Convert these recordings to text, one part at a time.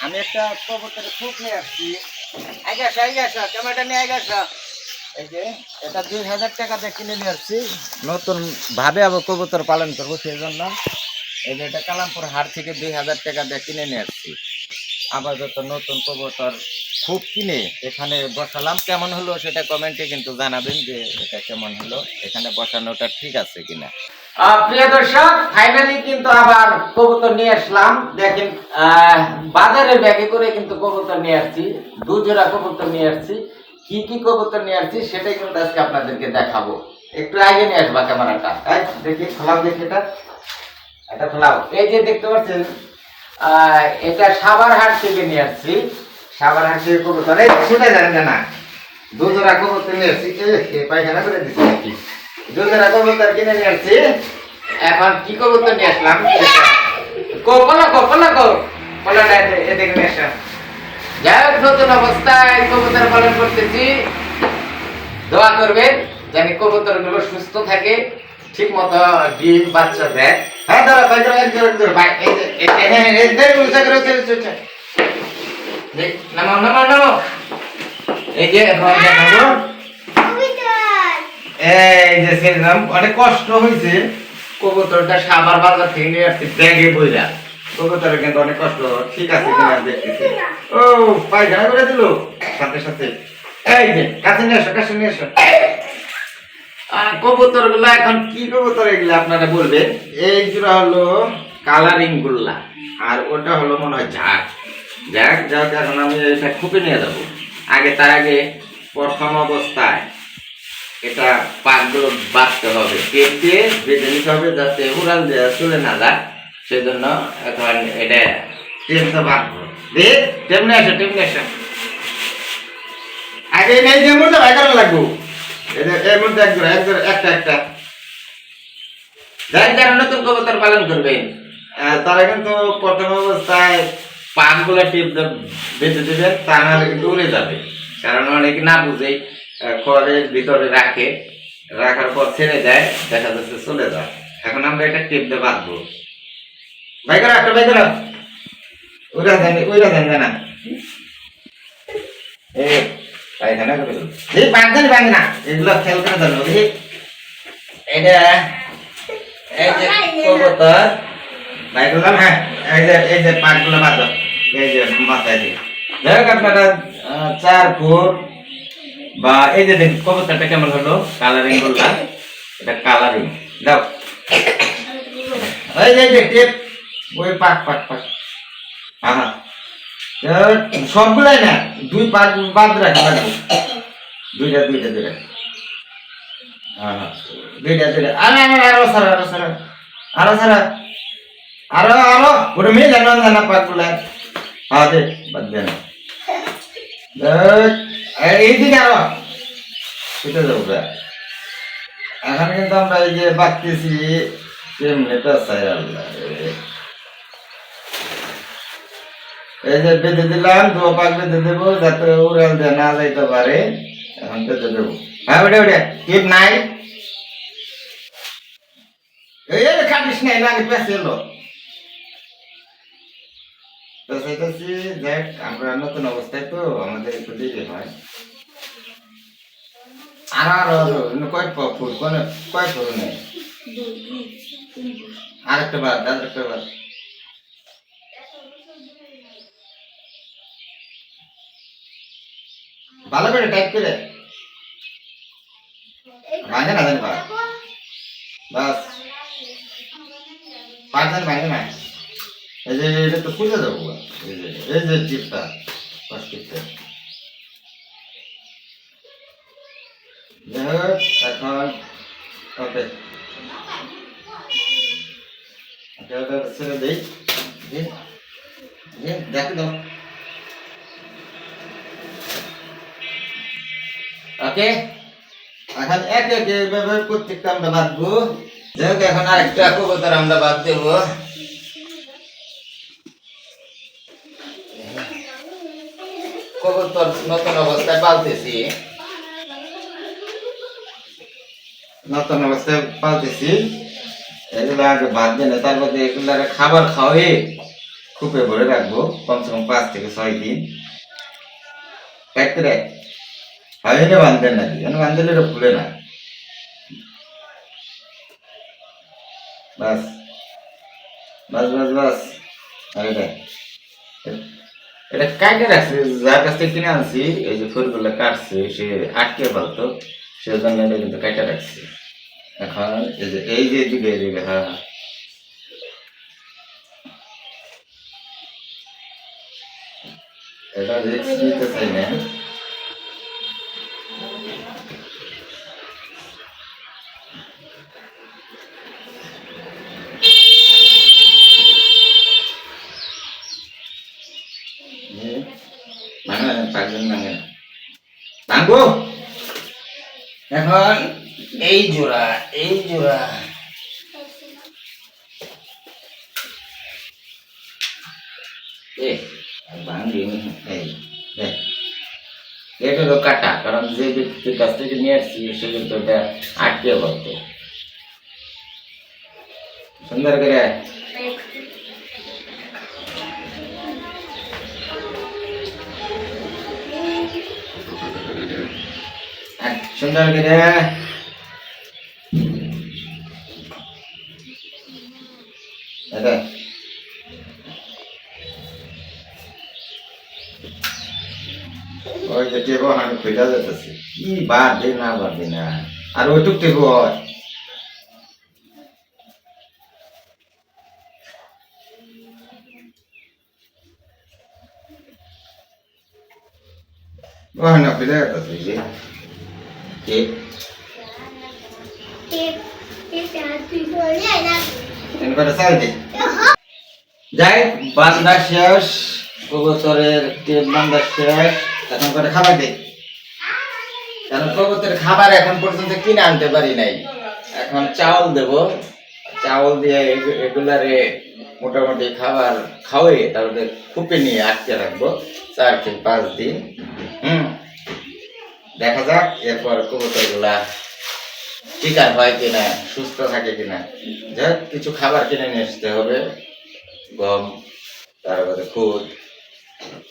আমি একটা নিয়ে আসছি। নিয়ে এই যে, এটা দুই হাজার টাকা দিয়ে কিনে নিয়ে আসছি। নতুন ভাবে আবার কবুতর পালন করব, সেই জন্য। এই যে, এটা কালামপুর হাট থেকে দুই হাজার টাকা দিয়ে কিনে নিয়ে আসছি। আবার যত নতুন কবুতর খুব কিনে এখানে বসালাম কেমন হলো সেটা কমেন্টে কিন্তু জানাবেন যে এটা কেমন হলো এখানে বসানোটা ঠিক আছে কিনা। প্রিয় দর্শক ফাইনালি কিন্তু আবার কবুতর নিয়ে আসলাম। দেখেন আহ, বাজারের ব্যাগে করে কিন্তু কবুতর নিয়ে আসছি দু জোড়া কবুতর নিয়ে আসছি। কি কি কবুতর নিয়ে আসছি সেটাই কিন্তু আজকে আপনাদেরকে দেখাবো। একটু আগে নিয়ে আসবা ক্যামেরাটা। দেখি খোলাও দেখি এটা। এটা খোলাও। এই যে দেখতে পাচ্ছেন এটা সাবারহাট থেকে নিয়ে আসছি। সাবারহাট থেকে কবুতর এই যান না দু জোড়া কবুতর নিয়ে আসছি পায়খানা করে দিচ্ছি দুজোড়া কবুতর কিনে নিয়ে এখন কি কবুতর নিয়ে আসলাম কপলা কপলা কো কপলাটা এদিকে নিয়ে আসলাম যাই হোক নতুন অবস্থায় কবুতর পালন করতেছি দোয়া করবেন জানি কবুতরগুলো সুস্থ থাকে ঠিক মতো ডিম বাচ্চা দেয় হ্যাঁ দাঁড়া ভাই দাঁড়া ভাই এই যে এই যে, হ্যাঁ এই যে উল্টা করে চলে চলে দেখ, নামো নামো নামো। এই যে, এখন দেখাবো এই যে সেরকম অনেক কষ্ট হয়েছে কবুতরটা সাবার বাজার থেকে নিয়ে আসছি, ব্যাগে বইরা। কবুতরের কিন্তু অনেক কষ্ট, ঠিক আছে কিনা দেখতেছি। ও পায়খানা করে দিল। সাথে সাথে। এই যে, কাছে নিয়ে এসো কাছে নিয়ে এসো কবুতরগুলা এখন কি কবুতর এগুলো আপনারা বলবেন? এই জোড়া হলো কালারিং গুল্লা, আর ওটা হলো মনে হয় ঝাঁক যাক যাক এখন আমি এটা খুপে নিয়ে যাব। আগে তার আগে প্রথম অবস্থায় এটা পাকগুলো বাঁচতে হবে টেপ দিয়ে বেঁধে নিতে হবে যাতে উড়াল দেওয়া চলে না যায়। সেজন্য এখন এটা টেপটা বাঁধবো দে টেমনে আসো টেমনে আসো। আগে নেই যে মধ্যে ভাই করা লাগবো। এর মধ্যে একজোড়া একজোড়া একটা একটা। যাই যারা নতুন কবুতর পালন করবেন। তারা কিন্তু প্রথম অবস্থায় পাকগুলো টিপ বেঁধে দেবেন তা নাহলে কিন্তু উড়ে যাবে। কারণ অনেকে না বুঝেই আহ, খড়ের ভিতরে রাখে রাখার পর ছেড়ে দেয় দেখা যাচ্ছে চলে যায়। এখন আমরা এটা টিপ দিয়ে বাঁধবো। ভাই করো একটা ভাই করো উড়া দেন উড়া দেন না। এ পায়খানা করে? এই বাঁধেন বাঁধে না। এগুলো খেয়াল করে দেখি এটা এই যে কবুতর। ভাই করলাম হ্যাঁ এই যে এই যে পাটগুলো বাঁধো। এই যে মাথায় দিয়ে যাই হোক আপনারা চার ফুট বা এই যে দেখুন কবুতরটা কেমন হলো? কালারিং বললাম। এটা কালারিং দাও। এই যে টেপ। ওই পাক পাক পাক। হ্যাঁ হ্যাঁ সবগুলাই না দুই পাক বাদ রাখা লাগবে দুইটা দুইটা দুইটা। হ্যাঁ হ্যাঁ দুইটা। দুইটা আরে আরে আরও সারা আরও সারা আরও সারা আরও আরও। ওটা মেয়ে জানো জানা পাকগুলা। হ্যাঁ দে বাদ দে না এই- এইদিকে আরও। ছুটে যাব এখন কিন্তু আমরা এই যে বাঁধতেছি কেমনে পেঁচাই আল্লাহ। এই যে বেঁধে দিলাম দু পাক বেঁধে দেবো, যাতে উড়াল দিয়ে না যাইতে পারে। এখন বেঁধে দেবো। হ্যাঁ ওটা ওটা টিপ নাই। এই কাটিস নাই, না পেঁচে এলো পেঁচাইতেছি দেখ, আমরা নতুন অবস্থায় তো আমাদের একটু হয়। আর আর আর কয় ফুল, কোন কয় ফুল নেই। আরেকটা আরেকটা বাদ। ভালো করে টাইপ করে। ভাঙে না জানি বাস। বাস পাঁচজন ভাঙে না এই যে এটা তো খুঁজে যাব এই যে এই যে টিপটা ফার্স্ট টিপটা যাই হোক, এখন ওকে ওকে ওটা ছেড়ে দিই দিন দিন দেখো দাও ওকে এখন এক এক এভাবে প্রত্যেকটা আমরা বাঁধবো যাই হোক, এখন আরেকটা কবুতর আমরা বাদ দেবো নতুন অবস্থায় পালতেছি। নতুন অবস্থায় পালতেছি। এগুলো আগে ভাত দেন তারপর এগুলার খাবার খাওয়াই খুপে ভরে রাখব, কমসে কম পাঁচ থেকে ছয় দিন। কাটতে হাইনে বান্ধেন নাকি এনে বান্ধলে এটা ফুলে না। বাস। বাস বাস বাস। আর এটা কাটে রাখছে যার কাছ থেকে কিনে আনছি, এই যে ফুলগুলো কাটছে, সে আটকে ফেলতো, সেজন্য এটা কিন্তু কাটে রাখছি। এখন এই যে এই যে দিকে এই দিকে হ্যাঁ। এটা রিক্স চাই না। ভাঙবো এখন এই জোড়া এই জোড়া। এ ভাঙবি এই, দেখ। এটা হলো কাটা, কারণ যে ব্যক্তির কাছ থেকে নিয়ে আসছি, সে কিন্তু এটা আটকে বলতো সুন্দর করে আট, সুন্দর করে এটা ওই যে টেবো আমি খুঁজা যেতেছি কি বাদে না বাদে না আর ওইটুক টেবো হয় ওখানে না খুঁজা যেতেছি যে কে যাই বান্দা শেষ কবুতরের টেপ বান্দা শেষ। এখন করে খাবার দে। কারণ কবুতরের খাবার এখন পর্যন্ত কিনে আনতে পারি নাই। এখন চাউল দেব। চাউল দিয়ে এগুলারে মোটামুটি খাবার খাওয়াই তারপরে খুপে নিয়ে আটকে রাখব। চার থেকে পাঁচ দিন। দেখা যাক, এরপর কবুতরগুলা শিকার হয় কিনা, সুস্থ থাকে কিনা। যাক কিছু খাবার কিনে নিয়ে আসতে হবে। গম তারপরে খুদ।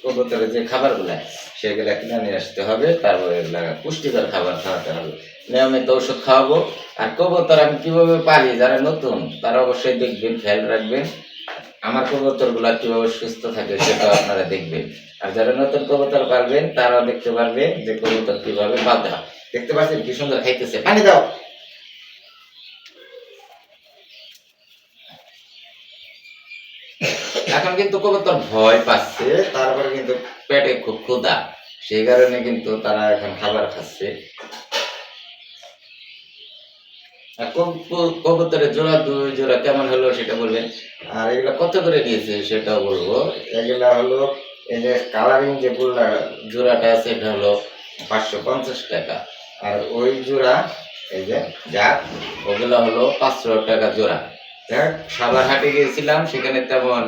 কবুতরের যে খাবারগুলা, সেগুলা কিনে নিয়ে আসতে হবে। তারপরে এগুলা পুষ্টিকর খাবার খাওয়াতে হবে। নিয়মিত ওষুধ খাওয়াবো। আর কবুতর আমি কীভাবে পালি যারা নতুন, তারা অবশ্যই দেখবেন, খেয়াল রাখবেন। আমার কবুতরগুলা কীভাবে সুস্থ থাকে সেটা আপনারা দেখবেন। আর যারা নতুন কবুতর পালবেন, তারাও দেখতে পারবে যে কবুতর কীভাবে পালতে দেখতে পাচ্ছেন কি সুন্দর খাইতেছে। পানি দাও। এখন কিন্তু কবুতর ভয় পাচ্ছে, তারপরে কিন্তু পেটে খুব ক্ষুধা। সেই কারণে কিন্তু তারা এখন খাবার খাচ্ছে। কবুতরের জোড়া, দুই জোড়া কেমন হলো সেটা বলবেন? আর এগুলা কত করে নিয়েছে সেটাও বলব। এগুলা হলো, এই যে কালারিং যে গুলা জোড়াটা আছে, এটা হলো পাঁচশো পঞ্চাশ টাকা। আর ওই জোড়া, এই যে যাক ওগুলা হলো পাঁচশো টাকা জোড়া। সাবার হাটে গিয়েছিলাম, সেখানে তেমন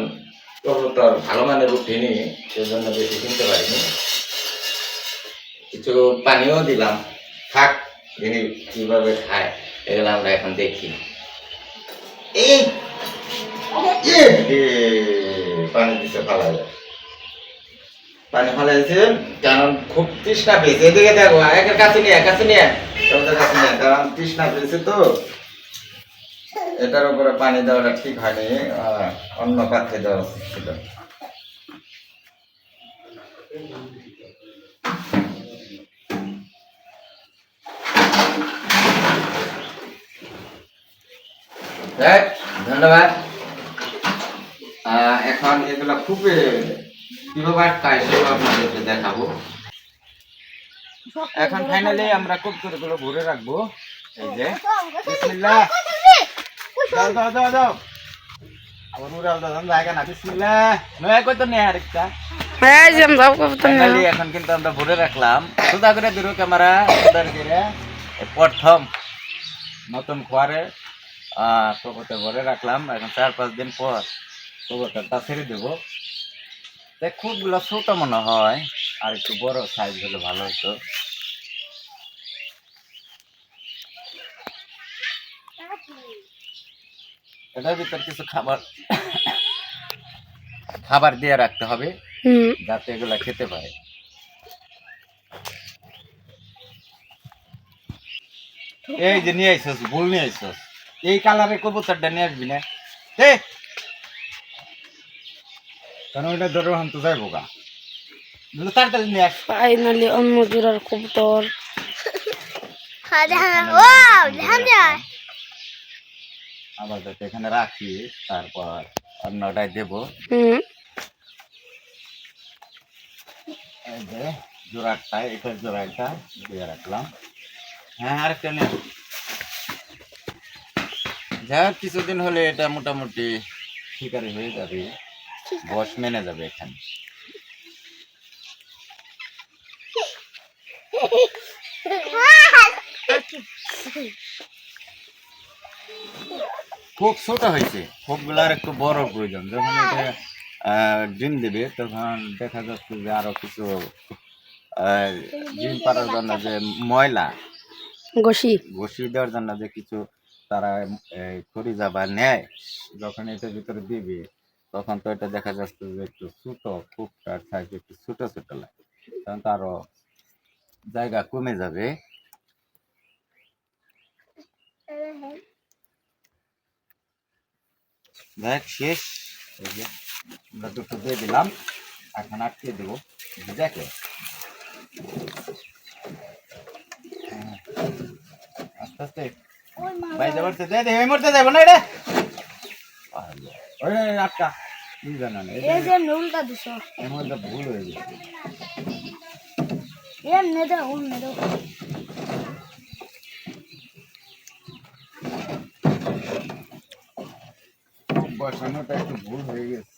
কবুতর ভালো মানের উঠিনি, সেজন্য বেশি কিনতে পারিনি। কিছু পানিও দিলাম। থাক, দেখি কীভাবে খায়। এগুলো আমরা এখন দেখি। এই পানি দিতে ফালা যায় পানি ফালাইছে কারণ খুব তৃষ্ণা পেয়েছে। এদিকে দেখো একের কাছে নিয়ে কাছে নিয়ে তোমাদের কাছে নিয়ে কারণ তৃষ্ণা পেয়েছে তো। এটার উপরে পানি দেওয়াটা ঠিক হয়নি আহ, অন্য পাত্রে দেওয়া উচিত ছিল ধন্যবাদ। এখন এগুলো খুবই কীভাবে আটকায় সেগুলো আপনাদেরকে দেখাবো। এখন ফাইনালি আমরা কবুতরগুলো ভরে রাখব। এই যে বিসমিল্লাহ। দাও দাও দাও দাও। আবার উড়াল দাও জায়গা না বিসমিল্লাহ। নয়া কই তো নেই আরেকটা। এখন কিন্তু আমরা ভরে রাখলাম। সোজা করে দিরো ক্যামেরা করে প্রথম নতুন খোয়ারে। আহ কবুতর ভরে রাখলাম। এখন চার পাঁচ দিন পর কবুতরটা ছেড়ে দেবো। দেখ খুবগুলো ছোট মনে হয় আর একটু বড় সাইজ হলে ভালো হতো এটার ভিতর কিছু খাবার খাবার দিয়ে রাখতে হবে যাতে এগুলা খেতে পারে। এই যে নিয়ে আইসস ভুল নিয়ে আইসস। এই কালারের কবুতরটা নিয়ে আসবি না। এ কারণ ওইটা ধরো হান তো যাইবো গা? তাড়াতাড়ি নিয়ে আস। ফাইনালি অন্য জোড়ার কবুতর আবার যাতে এখানে রাখি তারপর অন্যটায় দেবো। এই যে জোড়াটা এটা জোড়াটা দিয়ে রাখলাম। হ্যাঁ আরেকটা নিয়ে আস। যা কিছুদিন হলে এটা মোটামুটি শিকারি হয়ে যাবে। বস মেনে যাবে এখানে। খুব ছোট হয়েছে। খোপগুলো আর একটু বড় প্রয়োজন। যখন এটা আহ, ডিম দেবে তখন দেখা যাচ্ছে যে আরও কিছু আহ, ডিম পাড়ার জন্য যে ময়লা গসি ঘষি দেওয়ার জন্য যে কিছু তারা খড়ি যাবা নেয়, যখন এটার ভিতরে দিবে, তখন তো এটা দেখা যাচ্ছে যে একটু ছোট খুবটার সাইজ একটু ছোট ছোট লাগে। তখন তো আরও জায়গা কমে যাবে। দেখ, শেষ। আমরা দুটো দিয়ে দিলাম। এখন আটকে দেবো। দেখে আস্তে আস্তে। ভাই যাবার তো দে দে এই মুহূর্তে যাব না এটা ওই আটকা কি জানা না এটা উল্টা দিছ। এর মধ্যে ভুল হয়ে গেছে। এমনি দাও অন্য দাও বসানোটা একটু ভুল হয়ে গেছে।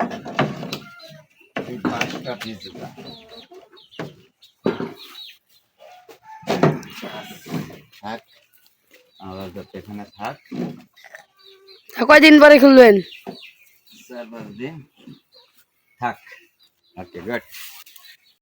এই পাঁচটা পিস দিলাম থাক। আবার যাতে এখানে থাক। কয়দিন পরে খুলবেন? চার পাঁচ দিন। থাক। Okay good.